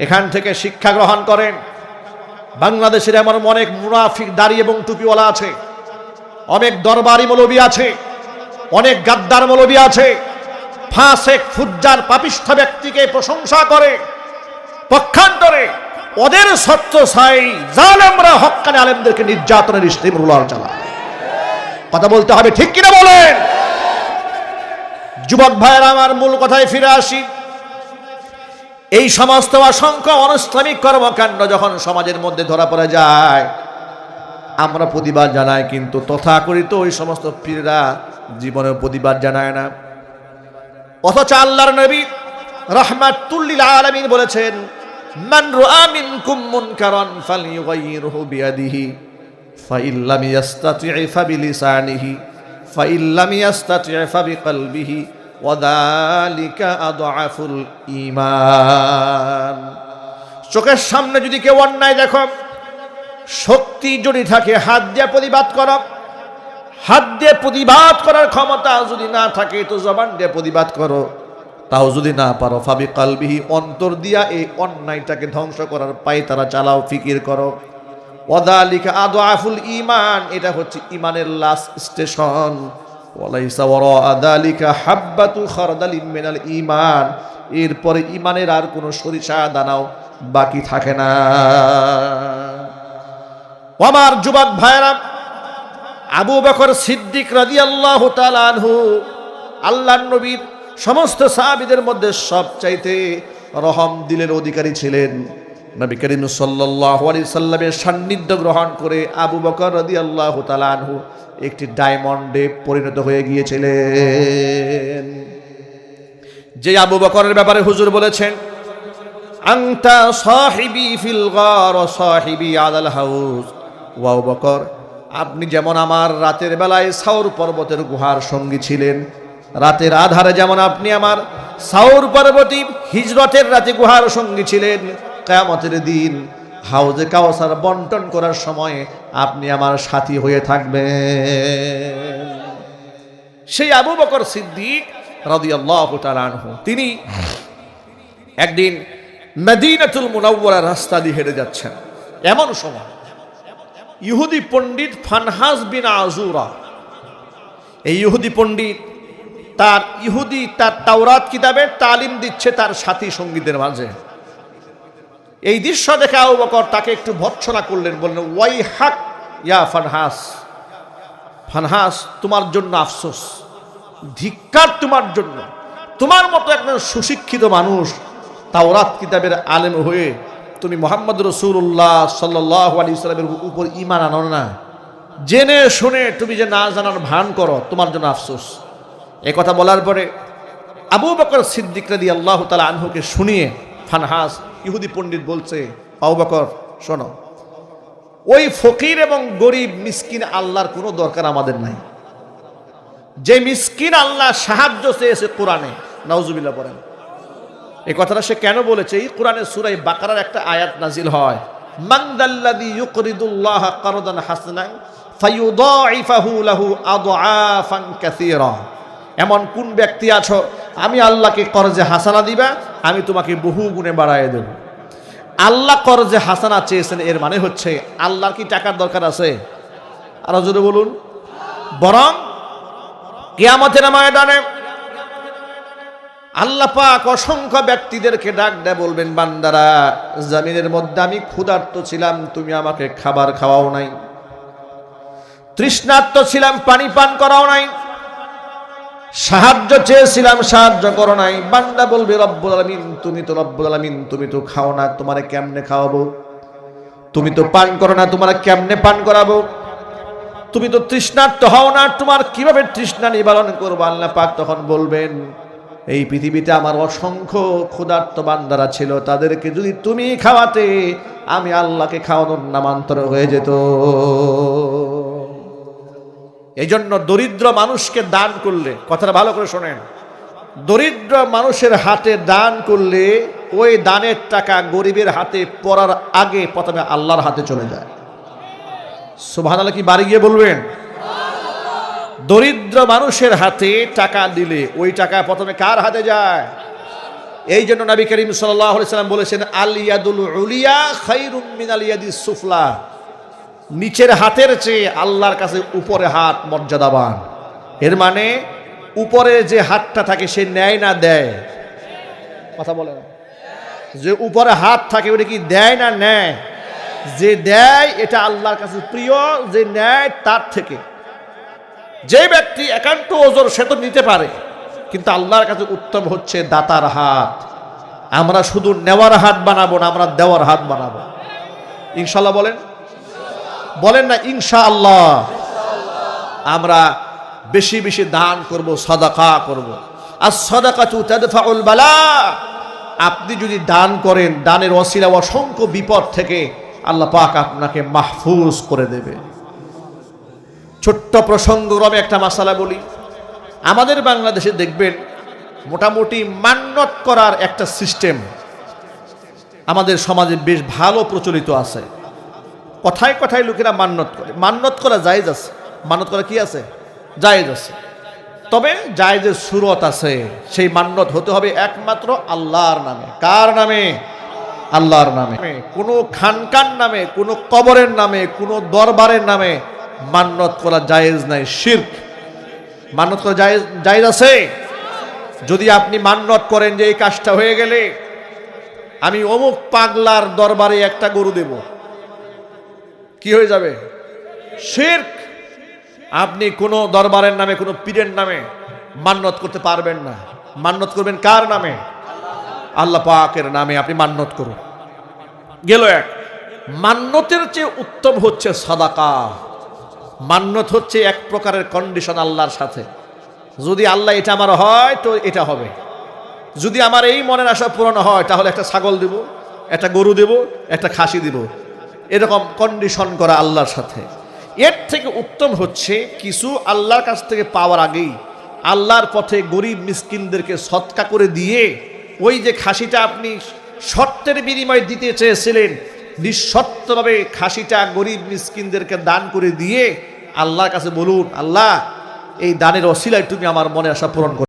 এখান থেকে শিক্ষা গ্রহণ করেন। বাংলাদেশের এমন অনেক মুনাফিক, দাড়ি এবং টুপিওয়ালা আছে। অনেক দরবারি মৌলবী আছে। অনেক গাদ্দার মৌলবী আছে। ফাঁসেক ফুজ্জার পাপিষ্ঠ ব্যক্তিকে প্রশংসা করে। পক্ষান্তরে ওদের সত্য সাই জালেমরা হক্কানে আলেমদেরকে নির্যাতনের স্টিম রুলার চালায়। কথা বলতে হবে, ঠিক কিনা বলেন? যুবক ভাইয়ের, আমার মূল কথায় ফিরে আসি। এই সমস্ত অসংখ্য অনানুষ্ঠানিক কর্মকাণ্ড যখন সমাজের মধ্যে ধরা পড়ে যায়, আমরা প্রতিবাদ জানাই, কিন্তু তথাকথিত ওই সমস্ত পীররা জীবনে প্রতিবাদ জানায় না। অথচ আল্লাহর নবী রহমাতুল্লিল আলামিন বলেছেন, মান ইয়াস্তাতি' ফাবিকলবিহি চোখের সামনে যদি কেউ অন্যায় দেখো, শক্তি যদি থাকে, হাত দিয়ে প্রতিবাদ করো। হাত দিয়ে প্রতিবাদ করার ক্ষমতা যদি না থাকে, তো জবান দিয়ে প্রতিবাদ করো। তাও যদি না পারো, ফাবি কালবিহি, অন্তর দিয়া এই অন্যায়টাকে ধ্বংস করার পাই তারা চালাও, ফিকির করো। ওয়াদালিকা আদো আফুল ইমান এটা হচ্ছে ইমানের লাস্ট স্টেশন ওয়ালাইসা ওয়ারা আদালিকা হাব্বাতু মিনাল ইমান এরপরে ইমানের আর কোনো সরিষা দানাও বাকি থাকে না। আমার যুবক ভাইরা আবু বকর সিদ্দিক রাজি আল্লাহ আনহু আল্লাহ নবীর সমস্ত সাহাবিদের মধ্যে সবচাইতে রহম দিলের অধিকারী ছিলেন। নবী করিম সাল্লাহ সাল্লামের সান্নিধ্য গ্রহণ করে আবু বকর রাজি আল্লাহ আনহু একটি ডায়মন্ডে পরিণত হয়ে গিয়েছিলেন। যে আবু বকরের ব্যাপারে হুজুর বলেছেন আংতা সাহিবি ফিল গার, সাহিবি আলাল হাউস। ওয়াও বকর, আপনি যেমন আমার রাতের বেলায় সাউর পর্বতের গুহার সঙ্গী ছিলেন, রাতের আধারে যেমন আপনি আমার সাউর পর্বতী হিজরতের রাতে গুহার সঙ্গী ছিলেন কেয়ামতের দিন হাউজে কাওসার বন্টন করার সময় আপনি আমার সাথী হয়ে থাকবেন। সেই আবু বকর সিদ্দিক রাদিয়াল্লাহু তাআলা আনহু, তিনি একদিন মদিনাতুল মুনাওয়ারা রাস্তা দিয়ে হেঁটে যাচ্ছেন। এমন সময় ইহুদি পণ্ডিত ফানহাস বিন আজুরা এই ইহুদি পণ্ডিত তার ইহুদি তার তাওরাত কিতাবের তালিম দিচ্ছে তার সাথী সঙ্গীদের মাঝে। এই দৃশ্য দেখে আবু তাকে একটু ভৎসনা করলেন, বললেন, ওয়াই হাক ইয়া ফানহাস। ফানহাস, তোমার জন্য আফসোস। ধিক্কার তোমার জন্য। তোমার মতো একজন সুশিক্ষিত মানুষ তাওরাত কিতাবের আলেম হয়ে তুমি মোহাম্মদ রসুল্লাহ সাল্লাহ আলী সাল্লামের উপর ইমান আনো না। জেনে শুনে তুমি যে না জানার ভান করো, তোমার জন্য আফসোস। এ কথা বলার পরে আবু বকর সিদ্দিক রাদি আল্লাহ তালা আনহুকে শুনিয়ে ফানহাস ইহুদি পণ্ডিত বলছে, আবু বকর, শোনো, ওই ফকির এবং গরিব মিসকিন আল্লাহর কোনো দরকার আমাদের নাই। যে মিসকিন আল্লাহ সাহায্য চেয়েছে কোরআনে, নাউজুবিল্লাহ বলেন এই কথাটা সে কেন বলেছে? এই কোরআনের সুরাই বাকারার একটা আয়াত নাজিল হয় ইউকরিদুল্লাহ এমন কোন ব্যক্তি আছো, আমি আল্লাহকে করজে হাসানা দিবা আমি তোমাকে বহু গুণে বাড়ায় দেব। আল্লাহ কর যে হাসানা চেয়েছেন, এর মানে হচ্ছে আল্লাহর কি টাকার দরকার আছে? আরও জোরে বলুন। বরং কিয়ামতের ময়দানে আল্লাহ পাক অসংখ্য ব্যক্তিদেরকে ডাক দেয় বলবেন, বান্দারা, জামিনের মধ্যে আমি ক্ষুধার্ত ছিলাম, তুমি আমাকে খাবার খাওয়াও নাই। তৃষ্ণার্ত ছিলাম, পানি পান করাও নাই। সাহায্য চেয়েছিলাম, সাহায্য করো নাই। বান্দা বলবে, রব্বুল আলমিন, তুমি তো রব্বুল আলমিন, তুমি তো খাও না, তোমারে কেমনে খাওয়াবো? তুমি তো পান করো না, তোমার কেমনে পান করাবো? তুমি তো তৃষ্ণার্ত হও না, তোমার কীভাবে তৃষ্ণা নিবারণ করব? আল্লাহ পাক তখন বলবেন, এই পৃথিবীতে আমার অসংখ্য ক্ষুধার্ত বান্দারা ছিল, তাদেরকে যদি তুমি খাওয়াতে, আমি আল্লাহকে খাওয়ানোর নামান্তর হয়ে যেত। এই জন্য দরিদ্র মানুষকে দান করলে, কথাটা ভালো করে শোনেন, দরিদ্র মানুষের হাতে দান করলে ওই দানের টাকা গরিবের হাতে পড়ার আগে প্রথমে আল্লাহর হাতে চলে যায়। সুবাহ কি বাড়ি গিয়ে বলবেন? দরিদ্র মানুষের হাতে টাকা দিলে ওই টাকা প্রথমে কার হাতে যায়? এই জন্য নবী করিম সাল্লাম বলেছেন আলিয়াদুল উলিয়া খাই মিন আলিয়াদি সুফলা। নিচের হাতের চেয়ে আল্লাহর কাছে উপরে হাত মর্যাদাবান। এর মানে উপরে যে হাতটা থাকে সে নেয় না, দেয়। কথা বলে না। যে উপরে হাত থাকে ওটা কি দেয় না, নেয়? যে দেয়, এটা আল্লাহর কাছে প্রিয়, যে নেয়, তার থেকে। যে ব্যক্তি একান্ত ওজোর, সে তো নিতে পারে। কিন্তু আল্লাহর কাছে উত্তম হচ্ছে দাতার হাত। আমরা শুধু নেওয়ার হাত বানাবো না, আমরা দেওয়ার হাত বানাবো। ইনশাল্লাহ বলেন বলেন না ইনশা আল্লাহ আমরা বেশি বেশি দান করব, সদাকা করব। আর সদাকা তুতাদফাউল বালা। আপনি যদি দান করেন, দানের অসিলা অসংখ্য বিপদ থেকে আল্লাহ পাক আপনাকে মাহফুজ করে দেবে। ছোট্ট প্রসঙ্গক্রমে একটা মাসালা বলি। আমাদের বাংলাদেশে দেখবেন, মোটামুটি মান্যত করার একটা সিস্টেম আমাদের সমাজে বেশ ভালো প্রচলিত আছে। কথায় কথায় লোকেরা মান্যত করে। মান্যত করা জায়েজ আছে। মান্যত করা কি আছে? জায়েজ আছে। তবে জায়েজের সুরত আছে। সেই মান্যত হতে হবে একমাত্র আল্লাহর নামে। কার নামে? আল্লাহর নামে। কোনো খানকান নামে, কোনো কবরের নামে, কোনো দরবারের নামে মান্যত করা জায়েজ নাই। শির্ক। মান্যত করা জায়েজ জায়েজ আছে? যদি আপনি মান্যত করেন যে এই কাজটা হয়ে গেলে, আমি অমুক পাগলার দরবারে একটা গরু দেব। কি হয়ে যাবে? শির্ক। আপনি কোনো দরবারের নামে, কোনো পীরের নামে মান্যত করতে পারবেন না। মান্যত করবেন কার নামে? আল্লাহ পাকের নামে আপনি মান্যত করুন। গেল এক। মান্নতের চেয়ে উত্তম হচ্ছে সদাকা। মান্যত হচ্ছে এক প্রকারের কন্ডিশন আল্লাহর সাথে। যদি আল্লাহ এটা আমার হয়, তো এটা হবে। যদি আমার এই মনের আশা পূরণ হয়, তাহলে একটা ছাগল দেব, একটা গরু দেব, একটা খাসি দেব। এরকম কন্ডিশন করা আল্লাহর সাথে। এর থেকে উত্তম হচ্ছে কিছু আল্লাহর কাছ থেকে পাওয়ার আগেই আল্লাহর পথে গরিব মিসকিনদেরকে সৎকা করে দিয়ে ওই যে খাসিটা আপনি শর্তের বিনিময়ে দিতে চেয়েছিলেন নিঃশর্তভাবে খাসিটা গরিব মিসকিনদেরকে দান করে দিয়ে আল্লাহর কাছে বলুন, আল্লাহ, এই দানের অসিলায় তুমি আমার মনে আশা পূরণ